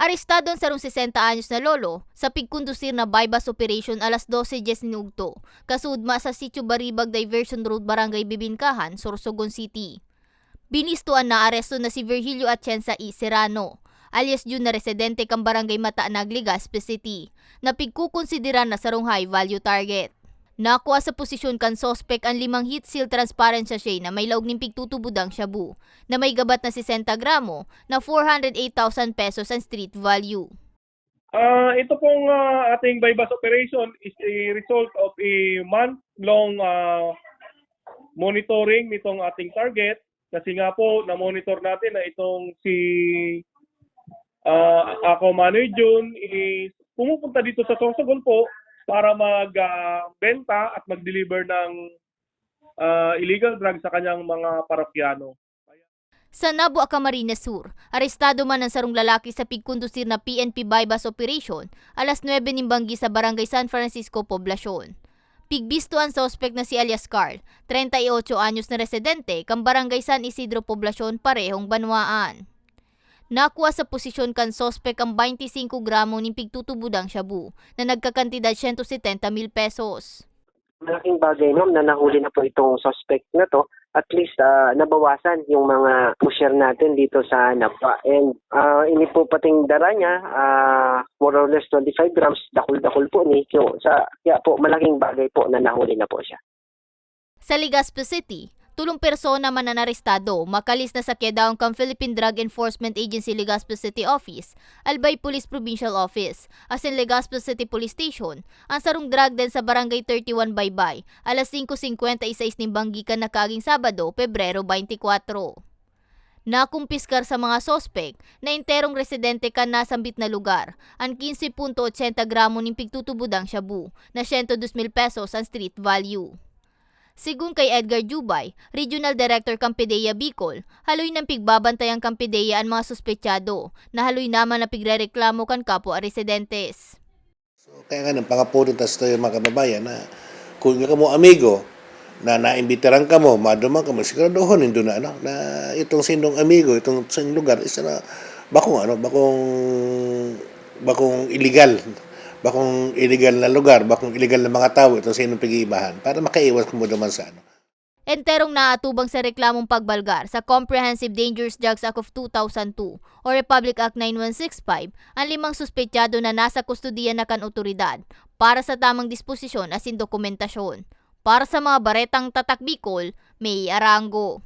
Arestado ang sarong 60 anyos na lolo sa pigkondusir na bypass operation alas 12.10 nugto, kasudma sa Sitio Baribag Diversion Road, Barangay Bibinkahan, Sorsogon City. Binistuan na aresto na si Virgilio Atienza E. Serrano, alias Jun na residente kang Barangay Mataanag, Legazpi City, na pigkukonsidera na sarong high value target. Nakuha sa posisyon kan sospek ang limang heat seal transparent sachet na may laog ng pigtutubudang shabu na may gabat na 60 gramo na 408,000 pesos ang street value. Ah, ito pong ah, ating bypass operation is a result of a month-long ah, monitoring nitong ating target kasi nga po na-monitor natin na itong si ah, ako Manoy June is pumupunta dito sa Sorsogon po para magbenta at mag-deliver ng ah, illegal drugs sa kanyang mga parokyano. Sa Nabu Camarines Sur, arestado man ang sarong lalaki sa pigkondusir na PNP bypass operation alas 9 ng banggi sa Barangay San Francisco, Poblasyon. Pigbisto ang suspect na si alias Carl, 38 anyos na residente, kang Barangay San Isidro, Poblasyon, parehong banwaan. Nakuha sa posisyon kan sospek ang 25 gramo ng pigtutubudang shabu na nagkakantidad 170 mil pesos. malaking bagay ma'am na nahuli na po itong suspect na to. At least ah, nabawasan yung mga pusher natin dito sa Napa. And ah, ini po pating dara niya ah, more or less 25 grams dakul-dakul po ni so, sa kaya po malaking bagay po na nahuli na po siya. Sa Legazpi City, tulong persona man na narestado, makalis na sa Quedaon kang Philippine Drug Enforcement Agency Legazpi City Office, Albay Police Provincial Office, as in Legazpi City Police Station, ang sarong drug den sa Barangay 31 Baybay, alas 5.56 ng Banggikan na kaging Sabado, Pebrero 24. Nakumpiskar sa mga sospek na interong residente ka nasambit na lugar ang 15.80 gramo ng pigtutubudang shabu na 102 mil pesos ang street value. Sigun kay Edgar Jubay, Regional Director Campedeya Bicol, haloy ng pigbabantay ang Campedeya ang mga suspetsado na haloy naman na pigrereklamo kan kapwa residentes. So, kaya nga nang pangapunin tas to yung mga kababayan na kung nga mo amigo na naimbitaran ka mo, maduman ka mo, siguraduhon hindi na ano, na itong sinong amigo, itong sa lugar, isa na bakong ano, bakong bakong illegal, bakong illegal na lugar, bakong illegal na mga tao, itong sinong pag-iibahan, para makaiwas mo naman sa ano. Enterong naatubang sa reklamong pagbalgar sa Comprehensive Dangerous Drugs Act of 2002 o Republic Act 9165 ang limang suspetsado na nasa kustudiya na kan otoridad para sa tamang disposisyon asin dokumentasyon. Para sa mga baretang tatak Bicol, May Arango.